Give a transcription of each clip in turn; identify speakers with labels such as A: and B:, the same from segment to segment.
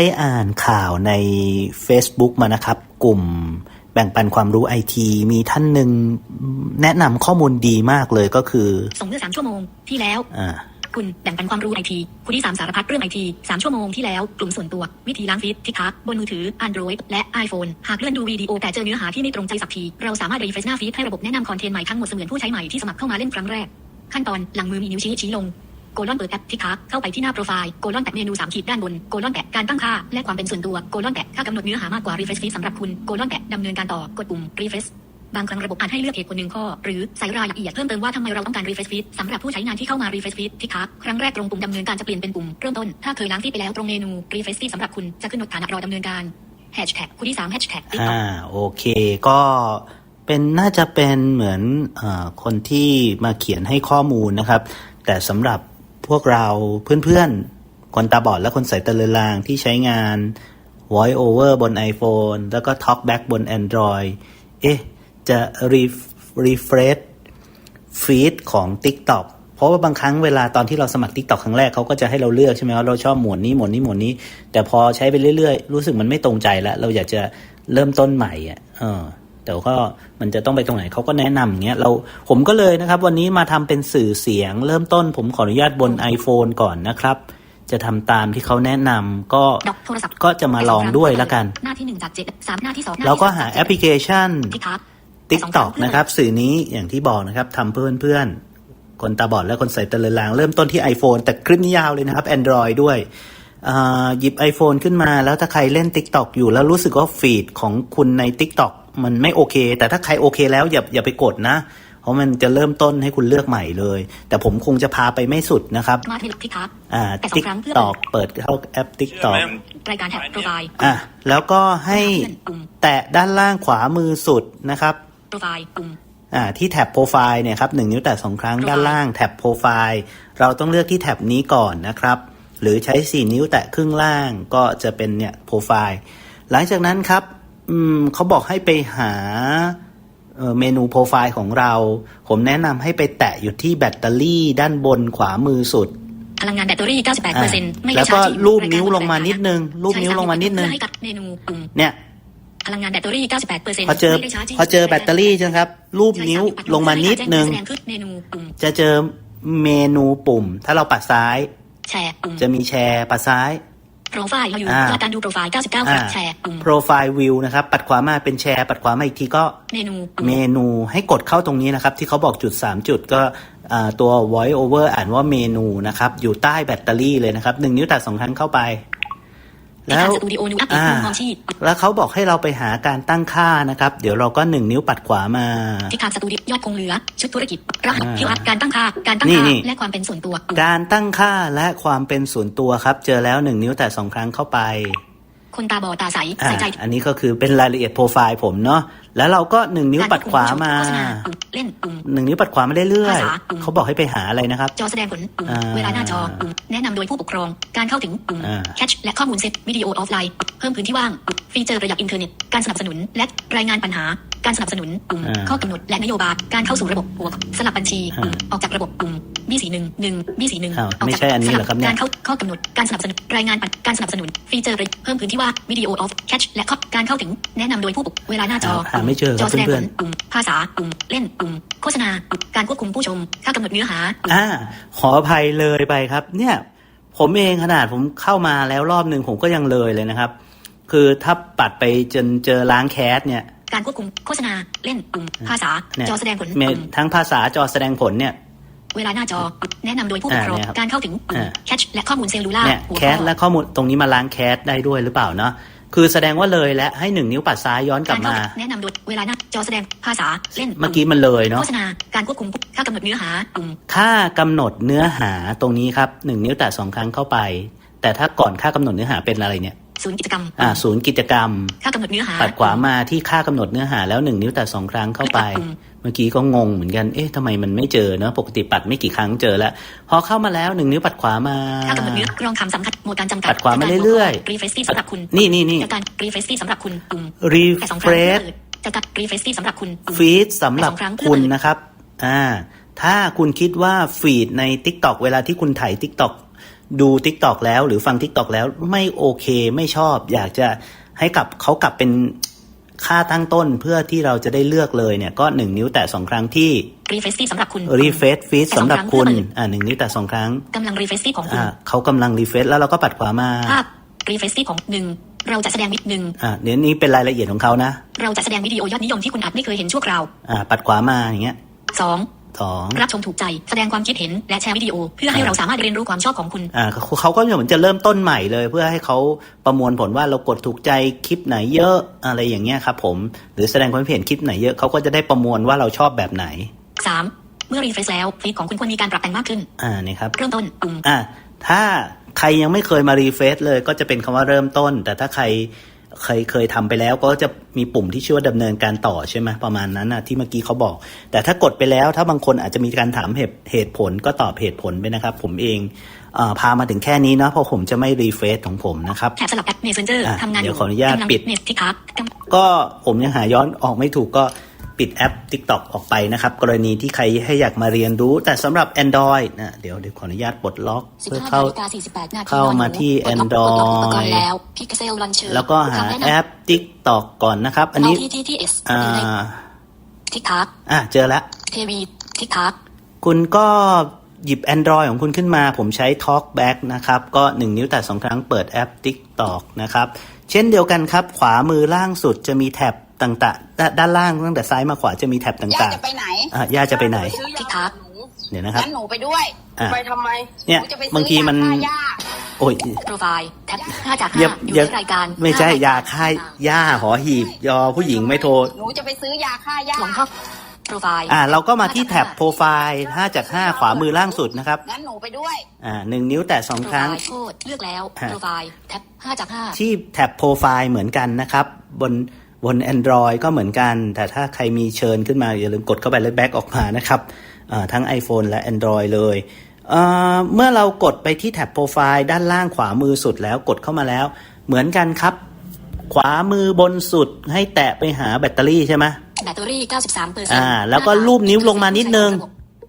A: ไปอ่านข่าวใน Facebook มานะครับ กลุ่มแบ่งปันความรู้ไอทีมีท่านหนึ่งแนะนำข้อมูลดีมากเลยก็คือ
B: ส่งเมื่อสามชั่วโมงที่แล้ว
A: อ่า
B: คุณแบ่งปันความรู้ไอทีคุณที่สามสารพัดเรื่องไอทีสามชั่วโมงที่แล้ว กลุ่มส่วนตัว วิธีล้างฟีดทิกทักบนมือถือ Android และ iPhone หากเลื่อนดูวิดีโอแต่เจอเนื้อหาที่ไม่ตรงใจสักที เราสามารถรีเฟรชหน้าฟีดให้ระบบแนะนำคอนเทนต์ใหม่ทั้งหมดเสมือนผู้ใช้ใหม่ที่สมัครเข้ามาเล่นครั้งแรก ขั้นตอนหลังมือมีนิ้วชี้ชี้ลง โกลอนเปิดแอปทิกทักเข้าไปที่หน้าโปรไฟล์โกลอนแตะเมนูสามขีดด้านบนโกลอนแตะการตั้งค่าและความเป็นส่วนตัวโกลอนแตะค่ากำหนดเนื้อหามากกว่ารีเฟรชฟีดสำหรับคุณโกลอนแตะดำเนินการต่อกดปุ่มรีเฟรชบางครั้งระบบอาจให้เลือกเหตุผลหนึ่งข้อ หรือใส่รายละเอียดเพิ่มเติมว่าทำไมเราต้องการ refresh feed สำหรับผู้ใช้งานที่เข้ามา refresh feed ที่คักครั้งแรกตรงปุ่มดำเนินการจะเปลี่ยนเป็นปุ่มเริ่มต้นถ้าเคยล้างฟีดไปแล้วตรงเมนู refresh feed สำหรับคุณจะขึ้นหนดฐานะรอดำเนินการ hashtag คุณที่สาม hashtag ติ๊ก
A: อ่าโอเค ก็เป็นน่าจะเป็นเหมือนอคนที่มาเขียนให้ข้อมูลนะครับ แต่สำหรับ พวกเราเพื่อนๆ คนตาบอดและคนใส่ตาเลือนลางที่ใช้งาน voice over บน iPhone แล้วก็ talkback บน Android เอ๊ะ จะ ref- refresh feed ของ TikTok เพราะว่าบางครั้งเวลาตอนที่เราสมัคร TikTok ครั้งแรกเขาก็จะให้เราเลือกใช่ไหมว่าเราชอบหมวดนี้หมวดนี้หมวดนี้ แต่พอใช้ไปเรื่อยๆ รู้สึกมันไม่ตรงใจแล้ว เราอยากจะเริ่มต้นใหม่อะเออ แต่ก็มันจะต้องไปตรงไหนเขาก็แนะนำอย่างเงี้ยเราผมก็เลยนะครับ วันนี้มาทำเป็นสื่อเสียง เริ่มต้นผมขออนุญาตบน iPhone ก่อนนะครับ จะทำตามที่เขาแนะนำก็
B: ดอกโทรศัพท์
A: ก็จะมาลองด้วยแล้วกัน
B: หน้าที่หนึ่งจากเจ็ดสามหน้าที่สอง
A: เราก็หาแอปพลิเคชัน
B: ทิกทัก
A: TikTok นะครับ สื่อนี้อย่างที่บอกนะครับทำเพื่อนเพื่อนๆคนตาบอดและคนใส่ตาเลือนลางเริ่มต้นที่ iPhone แต่คลิปนี้ยาวเลยนะครับ Android ด้วยอ่าหยิบ iPhone ขึ้นมาแล้วถ้าใครเล่น TikTok อยู่แล้วรู้สึกว่าฟีดของคุณใน TikTok มันไม่โอเค แต่ถ้าใครโอเคแล้วอย่าอย่าไปกดนะ เพราะมันจะเริ่มต้นให้คุณเลือกใหม่เลย แต่ผมคงจะพาไปไม่สุดนะครับ
B: มาที่ทิกทัก
A: อ่า
B: แต่สองครั้งเพื่อ
A: TikTok เปิดเข้าแอป TikTok
B: รายการแท็บโปรไฟล์
A: อะแล้วก็ให้
B: เพื่อนกลุ่ม
A: แตะด้านล่างขวามือสุดนะครับ
B: โปรไฟล์กลุ่ม
A: อ่าที่แท็บโปรไฟล์เนี่ยครับหนึ่งนิ้วแตะสองครั้ง
B: Profile
A: ด้านล่างแท็บโปรไฟล์เราต้องเลือกที่แท็บนี้ก่อนนะครับ หรือใช้ 4 นิ้วแตะครึ่งล่างก็จะเป็นเนี่ยโปรไฟล์หลังจากนั้นครับ อืมเขาบอกให้ไปหาเอ่อเมนูโปรไฟล์ของเรา ผมแนะนำให้ไปแตะอยู่ที่แบตเตอรี่ด้านบนขวามือสุด
B: พลังงานแบตเตอรี่ 98%ไม่
A: แล้วก็
B: ชาร์จ
A: รูปนิ้วลงมานิดนึง รูปนิ้วลงมานิดนึง
B: ใช้ให้กับเมนูกลุ่ม
A: เนี่ย
B: พลังงานแบตเตอรี่ 98%
A: พอเจอ
B: ไม่ได้ชาร์จ
A: พอเจอแบตเตอรี่ใช่ไหมครับ รูปนิ้วลงมานิดนึง
B: แสดงขึ้นเมนูกลุ่ม
A: จะเจอเมนูปุ่ม ถ้าเราปัดซ้าย
B: แชร์กลุ่ม
A: จะมีแชร์ปัดซ้าย
B: โปรไฟล์อยู่
A: อ่า
B: การดูโปรไฟล์ 99ครับแชร์กลุ่ม
A: โปรไฟล์วิวนะครับ ปัดขวามาเป็นแชร์ ปัดขวามาอีกทีก็
B: เมนูกลุ่ม
A: เมนูให้กดเข้าตรงนี้นะครับ ที่เขาบอกจุด 3 จุดก็อ่าตัว voice over อ่านว่าเมนูนะครับ อยู่ใต้แบตเตอรี่เลยนะครับหนึ่งนิ้วแตะสองครั้งเข้าไป แล้ว
B: สตูดิโอนูอัพ
A: อ่า
B: มุมมองชีพ
A: แล้วเขาบอกให้เราไปหาการตั้งค่านะครับ เดี๋ยวเราก็หนึ่งนิ้วปัดขวามา
B: ทิศทางสตูดิโอยอดคงเหลือ ชุดธุรกิจรหัส
A: อ่า
B: พิวัตการตั้งค่า การตั้ง
A: นี่
B: ค่า
A: นี่
B: และความเป็นส่วนตัวกลุ่ม
A: การตั้งค่าและความเป็นส่วนตัวครับ เจอแล้วหนึ่งนิ้วแตะสองครั้งเข้าไป
B: คนตาบอดตาใส
A: อ่า
B: ใส่ใจ
A: อันนี้ก็คือเป็นรายละเอียดโปรไฟล์ผมเนาะ แล้วเราก็หนึ่งนิ้วปัดขวามา
B: โฆษณกลุ่มเล่นกลุ่ม
A: หนึ่งนิ้วปัดขวามาเรื่อย
B: ภาษากลุ่ม
A: ๆเขาบอกให้ไปหาอะไรนะครับ
B: จอแสดงผลกลุ่ม
A: อ่า
B: เวลาหน้าจอกลุ่มแนะนำโดยผู้ปกครอง การเข้าถึงกลุ่ม
A: อ่า
B: แคชและข้อมูลเซตวิดีโอออฟไลน์เพิ่มพื้นที่ว่าง ฟีเจอร์ประหยัดอินเทอร์เน็ต การสนับสนุน และรายงานปัญหา การสนับสนุนกลุ่ม
A: อ่า
B: ข้อกำหนดและนโยบายการเข้าสู่ระบบบวกสลับบัญชีกลุ่มออกจากระบบกลุ่ม B41 1 B41
A: อ้าว
B: ออก
A: ไม่
B: จาก
A: ใช่อันนี้เหรอครับเนี่ย
B: การเข้าข้อกำหนดการสนับสนุนรายงานปัญการสนับสนุนฟีเจอร์เพิ่มพื้นที่ว่างวิดีโอออฟแคชและข้อการเข้าถึงแนะนำโดยผู้ปกเวลาหน้าจอ
A: หาไม่เจอครับ
B: จอแสดง
A: เพื่
B: ผ
A: อน
B: ลกลุ่มภาษากลุ่มเล่นกลุ่มโฆษณากลุ่มการควบคุมผู้ชม ค่ากำหนดเนื้อหา
A: อ่าขออภัยเลยไปครับ เนี่ย ผมเองขนาดผมเข้ามาแล้วรอบหนึ่งผมก็ยังเลยเลยนะครับ คือถ้าปัดไปจนเจอล้างแคสเนี่ย
B: การควบคุมโฆษณาเล่นกลุ่มภาษา
A: เนี่ย
B: จอแสดงผล
A: เม
B: กลุ่ม
A: ทั้งภาษาจอแสดงผลเนี่ย
B: เวลาหน้าจอแนะนำโดยผู้ปกครอง
A: อ่าเนี่ยครับ
B: การเข้าถึงกลุ่ม
A: อ่า
B: แคชและข้อมูลเซลลูล่า
A: เนี่ย
B: หัว
A: แค
B: ข้อ
A: สและข้อมูลตรงนี้มาล้างแคสได้ด้วยหรือเปล่าเนาะ คือแสดงว่าเลยและให้หนึ่งนิ้วปัดซ้ายย้อนกลั
B: กา
A: บ
B: รเข้า
A: มา
B: ถึงแนะนำโดยเวลาหน้าจอแสดงภาษาเล่น
A: เมื่อกี้มันเลยเนาะ
B: โฆษณาการควบคุมค่ากำหนดเนื้อหากลุ่ม
A: ค่ากำหนดเนื้อหาตรงนี้ครับหนึ่งนิ้วแตะสองครั้งเข้าไป แต่ถ้าก่อนค่ากำหนดเนื้อหาเป็นอะไรเนี่ย
B: ศูนย์กิจกรรม
A: อ่าศูนย์กิจกรรม
B: ค่ากำหนดเนื้อหา
A: ปัดขวามาที่ค่ากำหนดเนื้อหาแล้วหนึ่งนิ้วแตะสองครั้งเข้าไป
B: อืม
A: เมื่อกี้ก็งงเหมือนกัน เอ๊ะทำไมมันไม่เจอเนอะปกติปัดไม่กี่ครั้งเจอแล้ว พอเข้ามาแล้วหนึ่งนิ้วปัดขวามา
B: ค่ากำหนดเนื้อรองคำสำคัญหมวดการจำกัด
A: ปัดขวามาเรื่อยๆ
B: รีเฟรชซี่สำหรับคุณ
A: นี่นี่นี่
B: จากการรีเฟรชซี่สำหรับคุณกลุ่ม
A: รี
B: แต่สอง
A: เฟ
B: ครั้
A: รงช
B: เปิดจากการรีเฟรชซี่สำหรับคุณกลุ่ม
A: ฟีดสำหรับ
B: แต่สองครั้งเพื่อ
A: คุณ
B: เปิด
A: นะครับอ่าถ้าคุณคิดว่าฟีดใน TikTok เวลาที่คุณถ่าย TikTok ดู Tik t o อกแล้วหรือฟัง Tik t o อกแล้วไม่โอเคไม่ชอบ อยากจะให้กลับเขากลับเป็น ค่าตั้งต้นเพื่อที่เราจะได้เลือกเลยเนี่ยก็หนึ่งนิ้วแตะสองครั้งที่
B: รีเฟรชที่สำหรับคุณ
A: refresh feed
B: แต่ส
A: สำ
B: อง
A: หรับ
B: ครั้ง
A: คุณ
B: เพื่อเปิด
A: อ่าหนึ่งนิ้วแตะสองครั้ง
B: กำลังรีเฟรชที่ของคุณ
A: อ่าเขากำลัง refresh แล้วเราก็ปัดขวามา
B: ภาพรีเฟรชที่ของหนึ่งเราจะแสดงวิดหนึ่ง
A: อ่าเดี๋ยวนี้เป็นรายละเอียดของเขานะ
B: เราจะแสดงวิดีโอยอดนิยมที่คุณอาจไม่เคยเห็นชั่วคราว
A: อ่าปัดขวามาอย่างเงี้ย
B: สอง
A: สอง
B: รับชมถูกใจแสดงความคิดเห็นและแชร์วิดีโอ เพื่อให้เราสามารถเรียนรู้ความชอบของคุณ
A: อ่าเขาเขาก็เหมือนจะเริ่มต้นใหม่เลย เพื่อให้เขาประมวลผลว่าเรากดถูกใจคลิปไหนเยอะอะไรอย่างเงี้ยครับผมหรือแสดงความคิดเห็นคลิปไหนเยอะเขาก็จะได้ประมวลว่าเราชอบแบบไหน
B: 3. เมื่อรีเฟรชแล้วฟีดของคุณควรมีการปรับแต่งมากขึ้น
A: อ่านี่ครับ
B: เริ่มต้นปุ่ม
A: อ่าถ้าใครยังไม่เคยมารีเฟซเลยก็จะเป็นคำว่าเริ่มต้น แต่ถ้าใคร เคยเคยทำไปแล้วก็จะมีปุ่มที่ชื่อว่าดำเนินการต่อใช่ไหมประมาณนั้นนะที่เมื่อกี้เขาบอก แต่ถ้ากดไปแล้วถ้าบางคนอาจจะมีการถามเหตุเหตุผลก็ตอบเหตุผลไปนะครับ ผมเองเออพามาถึงแค่นี้นะเพราะผมจะไม่รีเฟซของผมนะครับ
B: แถบสลับแอป Messenger
A: อะ
B: ทำงานอ
A: เดี๋ย
B: ยู่
A: วขออนุญาต
B: กำลัง
A: ปิด
B: เน็ตที่คับกำ
A: ก็ผมยังหาย้อนออกไม่ถูกก็ ปิดแอป TikTok ออกไปนะครับ กรณีที่ใครให้อยากมาเรียนรู้ แต่สำหรับ Android นะเดี๋ยวเดี๋ยวขออนุญาตปลดล็อกเพื่อ
B: 15
A: เข้า
B: นาฬิกา48นาที
A: เข้ามาที่
B: ปลดล็อกปลดล็อกอุปกร
A: Android
B: ณ์แล้ว Pixel Launcher
A: แล้วก็หา
B: คำนะนำ
A: แอป TikTok ก่อนนะครับ อันนี้
B: เข้าที่ TTS
A: อ่า
B: อยู่ในทิกทัก
A: อะเจอแล้ว
B: เทวีทิกทัก
A: คุณก็หยิบ Android ของคุณขึ้นมา ผมใช้ Talkback นะครับ ก็ 1 นิ้วแต่สองครั้งเปิดแอป TikTok นะครับ เช่นเดียวกันครับ ขวามือล่างสุดจะมีแท็บ ต่างๆด้านด้านล่างตั้งแต่ซ้ายมาขวาจะมีแท็บ
C: ย่า
A: ต่าง
C: จะไปไหน
A: ๆอะย่าจะไปไหน
C: ซื้อยา
B: ที่ทัก
C: หนู
A: เดี๋ยวนะครับ
C: งั้นหนูไปด้วย
A: อะ
C: ไปทำไม
A: เนี่ย
C: หจะไปซื้
A: บางทีมัน
C: ยค่าย่า
A: โอ้ย
B: โปรไฟล์แท็บ5จาก
A: เย็บ
B: 5อยู่
A: เย็บ
B: ในรายการ
A: ไม่ใช่
B: 5
A: ยาค่ายย่าหอหีบ ยอผู้หญิงไม่โทร
C: หนูจะไปซื้อยาค่าย่า
B: หลวงพ่อโปรไฟล์
A: อ่า เราก็มาที่แท็บโปรไฟล์5จาก 5 ขวามือล่างสุดนะครับ
C: งั้นหนูไปด้วย
A: อ่าหนึ่งนิ้วแต่สอง
B: โปร
A: ค
B: ไฟ
A: รั้ง
B: ล์โทษเลือกแล้ว
A: ฮะ
B: โปรไฟล์แท็บ5จาก5
A: ที่แท็บโปรไฟล์เหมือนกันนะครับ บน บน Android ก็เหมือนกัน แต่ถ้าใครมีเชิญขึ้นมาอย่าลืมกดเข้าไปแล้วแบ็กออกมานะครับอ่าทั้ง iPhone และ Android เลยเอ่อเมื่อเรากดไปที่แท็บโปรไฟล์ด้านล่างขวามือสุดแล้วกดเข้ามาแล้ว เหมือนกันครับ ขวามือบนสุดให้แตะไปหาแบตเตอรี่ใช่ไหม
B: แบตเตอรี่ 93เปอร์เซ็น
A: อ่า
B: ต์
A: แล้วก็รูปนิ้วลงมานิดนึง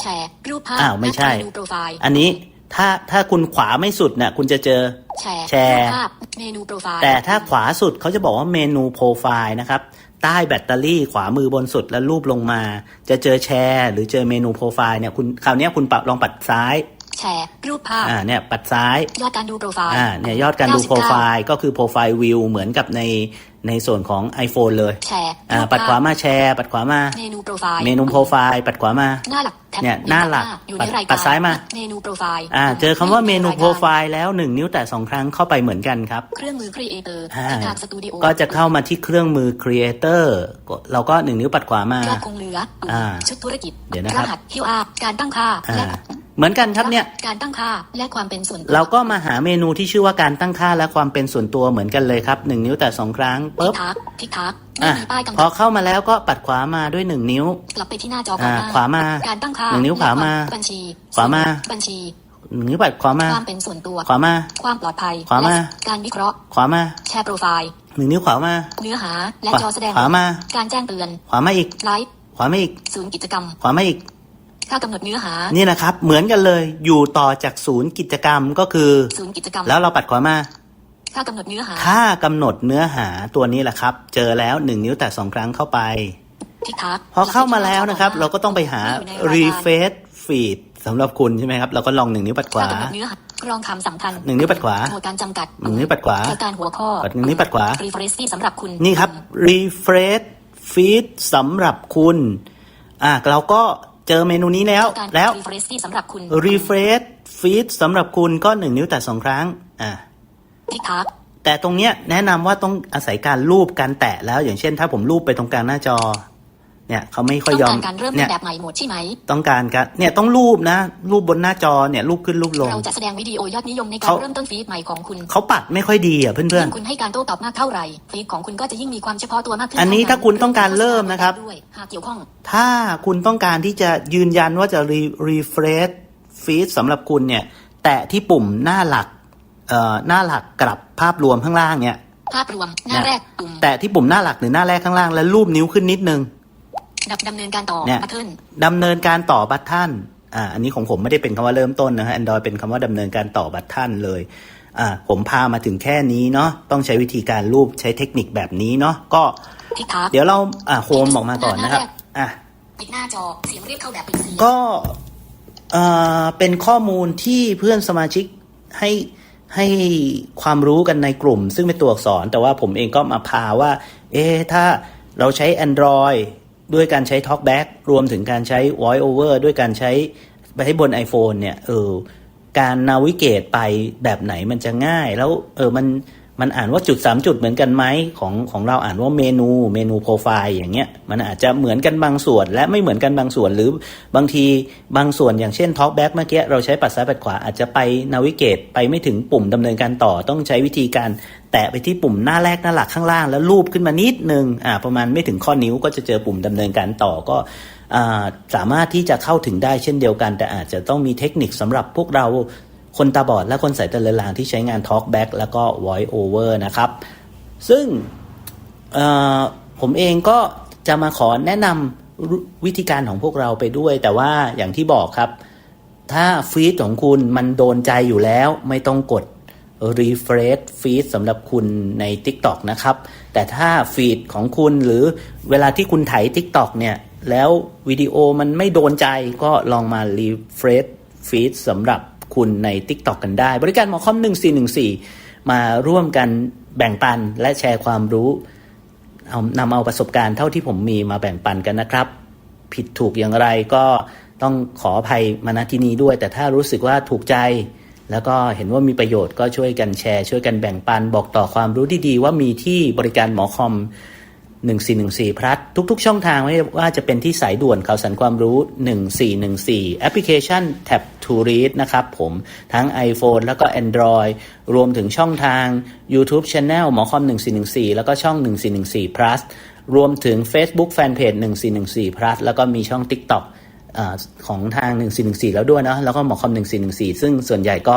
B: แชร์รูปภาพ
A: อ้าวไม่ใช่
B: และเมนูโปรไฟล์
A: อันนี้ถ้าถ้าคุณขวาไม่สุดเนี่ยคุณจะเจอ
B: แชร์
A: แชร์
B: รูปภาพเมนูโปรไฟล์
A: แต่ถ้าขวาสุดเขาจะบอกว่าเมนูโปรไฟล์นะครับ ใต้แบตเตอรี่ขวามือบนสุดแล้วรูปลงมา จะเจอแชร์ หรือเจอเมนูโปรไฟล์เนี่ยคุณคราวเนี้ยคุณปัดลองปัดซ้าย
B: แชร์รูปภาพ
A: อ่าเนี่ยปัดซ้าย
B: ยอดการดูโปรไฟล์
A: อ่าเนี่ยยอดการดูโปรไฟล์ก็คือโปรไฟล์วิวเหมือนกับใน ในส่วนของ iPhone เลย
B: แชร์
A: อ่า
B: รูป
A: ปัดขวา
B: ภพ
A: มาแชร์ปัดขวามา
B: เมนูโปรไฟล์
A: เมนูโปรไฟล์ปัดขวามา
B: หน้าหลักแท็บ
A: เนี่ยหน้าหลัก
B: อยู่
A: ปั
B: ใน
A: ด
B: ราย
A: ปั
B: การ
A: ดซ้ายมา
B: เมนูโปรไฟล์
A: อ่าเจอคำว่าเมนู
B: อยู่ใราย
A: โปร
B: ก
A: ไฟล์แล้วหนึ่งนิ้วแต่สองครั้งเข้าไปเหมือนกันครับ
B: เครื่องมือครีเอเตอร์
A: อ่า
B: ทางสตูดิโอ
A: ก็จะเข้ามาที่เครื่องมือ Creator ก็เราก็หนึ่งนิ้วปัดขวามา
B: ยอดคงเหลือปุ่ม
A: อ่า
B: ชุดธุรกิจ
A: เดี๋ยวนะครับ
B: รหัส QR การตั้งค่า
A: อ่า
B: และ
A: เหมือนกันครับเนี่ย
B: การตั้งค่าและความเป็นส่วนตัว
A: เราก็มาหาเมนูที่ชื่อว่าการตั้งค่าและความเป็นส่วนตัวเหมือนกันเลยครับหนึ่งนิ้วแต่สองครั้ง
B: ทิ
A: ปุ๊
B: ก
A: บ
B: ทักทิกทักไม่
A: อะ
B: มีป้ายกำ
A: พอ
B: กับ
A: เข้ามาแล้วก็ปัดขวามาด้วยหนึ่งนิ้ว
B: กลับไปที่หน้าจอก่อนหน้า
A: อ่าขวามา
B: การตั้งค่า
A: หนึ่งนิ้วขวามา
B: บัญชี
A: ขวามา
B: บัญชี
A: หนึ่งนิ้วปัดขวามา
B: ความเป็นส่วนตัว
A: ขวามา
B: ความปลอดภัย
A: ขวามา
B: และการวิเคราะห์
A: ขวามา
B: แชร์โปรไฟล์
A: หนึ่งนิ้วขวามา
B: เนื้อหาและ
A: ขวา
B: จอแสดง
A: ขวามา
B: การแจ้งเตือน
A: ขวามาอีก
B: ไลฟ์
A: ขวามาอีก
B: ศูนย์กิจกรรม
A: ขวามาอีก
B: ค่ากำหนดเนื้อหา
A: นี่นะครับ เหมือนกันเลย อยู่ต่อจากศูนย์กิจกรรมก็คือ
B: ศูนย์กิจกรรม
A: แล้วเราปัดขวามา
B: ค่ากำหนดเนื้อหา
A: ค่ากำหนดเนื้อหาตัวนี้แหละครับ เจอแล้วหนึ่งนิ้วแต่สองครั้งเข้าไป
B: ทิกทัก
A: พอเข้ามาแล้วนะครับ เราก็ต้องไปหา
B: อยู่ในรายการ
A: refresh feed สำหรับคุณใช่ไหมครับ เราก็ลองหนึ่งนิ้วปัดขวา
B: ค่ากำหนดเนื้อหากรองคำสำคัญ
A: หนึ่งนิ้วปัดขวา
B: หมวดการจำกัด
A: หนึ่งนิ้วปัดขวา
B: รายการหัวข้อ
A: ปัดหนึ่งนิ้วปัดขวา
B: รีเฟรชที่สำหรับคุณ
A: นี่ครับ refresh feed สำหรับคุณ อะเราก็ เจอเมนูนี้แล้ว
B: การ
A: แล้ว
B: รีเฟรชที่สำหรับคุณ
A: refresh feed สำหรับคุณก็หนึ่งนิ้วแต่สองครั้ง อะ
B: ทิกทัก
A: แต่ตรงเนี้ยแนะนำว่าต้องอาศัยการรูปการแตะแล้วอย่างเช่น ถ้าผมรูปไปตรงกลางหน้าจอ เนี่ยเขาไม่ค่อย
B: ต้อง
A: ยอม
B: การการเริ่ม
A: เนี่ย
B: แบบใหม่หมดใช่ไหม
A: ต้องการการเนี่ยต้องรูปนะ รูปบนหน้าจอเนี่ยรูปขึ้นรูปลง
B: เราจะแสดงวิดีโอยอดนิยมในการ
A: เขา
B: เริ่มต้นฟีดใหม่ของคุณ
A: เขาปัดไม่ค่อยดีอะเพื่อน
B: ยิ่งคุณให้การโต้ตอบมากเท่าไหร่ฟีดของคุณก็จะยิ่งมีความเฉพาะตัวมากขึ้น
A: อันนี้
B: เท่
A: ถ้าคุณต้องการเริ่มนะครับ
B: ด้วยหากเกี่ยวข้อง
A: ๆถ้าคุณต้องการที่จะยืนยันว่าจะ re- refresh feed สำหรับคุณเนี่ย แตะที่ปุ่มหน้าหลักเอ่อหน้าหลักกลับภาพรวมข้างล่างเนี่ย
B: ภาพรวมหน้าแรกปุ่ม
A: แตะที่ปุ่มหน้าหลักหรือหน้าแรกข้างล่างแล้วรูปนิ้วขึ้นนิดนึง
B: ดับดำเนินการต่อ
A: เนี่ย
B: บัตเทิล
A: ดำเนินการต่อบัตทันอ่าอันนี้ของผมไม่ได้เป็นคำว่าเริ่มต้นนะฮะ Android เป็นคำว่าดำเนินการต่อบัตรท่านเลยอ่าผมพามาถึงแค่นี้เนาะต้องใช้วิธีการรูปใช้เทคนิคแบบนี้เนาะก็
B: ทิกทัก
A: เดี๋ยวเราอ่าโฮมออกมาก่อนนะครับอะ
B: ปิดหน้าจอเสียงเรียกเข้าแบบปิดเสียง
A: ก็เอ่อเป็นข้อมูลที่เพื่อนสมาชิกให้ให้ความรู้กันในกลุ่ม ซึ่งเป็นตัวอักษร แต่ว่าผมเองก็มาพาว่า เอ๊ะถ้าเราใช้ Android ด้วยการใช้ TalkBack รวมถึงการใช้ Voice Over ด้วยการใช้ไปให้บน iPhone เนี่ยเออการนาวิเกตไปแบบไหนมันจะง่าย แล้วเออมันมันอ่านว่าจุด 3 จุดเหมือนกันไหมของของเราอ่านว่าเมนูเมนูโปรไฟล์อย่างเงี้ยมันอาจจะเหมือนกันบางส่วน และไม่เหมือนกันบางส่วนหรือบางทีบางส่วนอย่างเช่น Talkback เมื่อกี้เราใช้ปัดซ้ายปัดขวาอาจจะไปนาวิเกตไปไม่ถึงปุ่มดำเนินการต่อต้องใช้วิธีการ แตะไปที่ปุ่มหน้าแรกหน้าหลักข้างล่าง แล้วลูบขึ้นมานิดนึงอ่าประมาณไม่ถึงข้อนิ้วก็จะเจอปุ่มดำเนินการต่อก็อ่าสามารถที่จะเข้าถึงได้เช่นเดียวกัน แต่อาจจะต้องมีเทคนิคสำหรับพวกเราคนตาบอดและคนสายตาเลือนลางที่ใช้งาน Talkback แล้วก็ Voice Over นะครับ ซึ่งอ่อผมเองก็จะมาขอแนะนำวิธีการของพวกเราไปด้วย แต่ว่าอย่างที่บอกครับ ถ้าฟีดของคุณมันโดนใจอยู่แล้ว ไม่ต้องกด refresh feed สำหรับคุณใน TikTok นะครับ แต่ถ้าฟีดของคุณหรือเวลาที่คุณไถ TikTok เนี่ยแล้ววิดีโอมันไม่โดนใจก็ลองมา refresh feed สำหรับคุณใน TikTok กันได้ บริการหมอคอม 1414 มาร่วมกันแบ่งปันและแชร์ความรู้เอานำเอาประสบการณ์เท่าที่ผมมีมาแบ่งปันกันนะครับ ผิดถูกอย่างไรก็ต้องขออภัยมาณที่นี้ด้วย แต่ถ้ารู้สึกว่าถูกใจ แล้วก็เห็นว่ามีประโยชน์ก็ช่วยกันแชร์ ช่วยกันแบ่งปันบอกต่อความรู้ดีๆ ว่ามีที่บริการหมอคอม 1414 พลัสทุกๆ ช่องทางไม่ว่าจะเป็นที่สายด่วนข่าวสารความรู้ 1414 แอปพลิเคชัน Tab to Read นะครับผมทั้ง iPhone แล้วก็ Android รวมถึงช่องทาง YouTube Channel หมอคอม 1414 แล้วก็ช่อง 1414 plus รวมถึง Facebook Fanpage 1414 plus แล้วก็มีช่อง TikTok ของทาง 1414 แล้วด้วยนะแล้วก็หมอคอม 1414 ซึ่งส่วนใหญ่ก็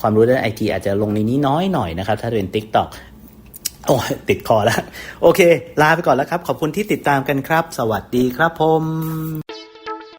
A: ความรู้ด้านไอทีอาจจะลงในนี้น้อยหน่อยนะครับ ถ้าเป็น TikTok โอ้ติดคอแล้ว โอเค ลาไปก่อนแล้วครับ ขอบคุณที่ติดตามกันครับ สวัสดีครับผม